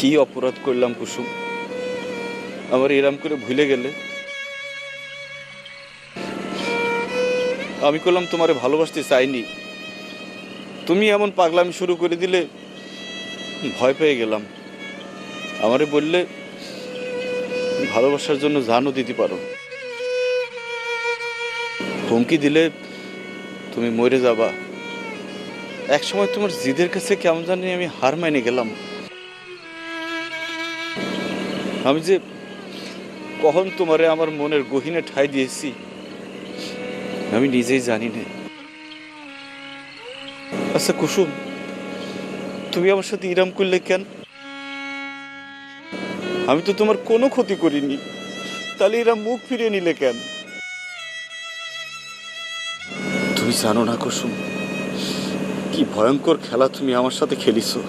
কি অপরাধ করলাম কুসুম? আমার এরাম করে ভুলে গেলে? আমি করলাম তোমারে ভালোবাসতে চাইনি। তুমি এমন পাগলামি শুরু করে দিলে ভয় পেয়ে গেলাম। আমারে বললে, ভালোবাসার জন্য জানও দিতে পারো। হুমকি দিলে তুমি মরে যাবা। একসময় তোমার জিদের কাছে কেমন জানি আমি হার মেনে গেলাম। আমি যে কখন তোমারে আমার মনের গহিনে ঠাই দিয়েছি, আমি নিজেই জানি না আচ্ছা কুসুম, তুমি আমার সাথে ইরাম করলে কেন? আমি তো তোমার কোনো ক্ষতি করিনি। তাহলে এরা মুখ ফিরিয়ে নিলে কেন? তুমি জানো না কুসুম, কি ভয়ঙ্কর খেলা তুমি আমার সাথে খেলিছো।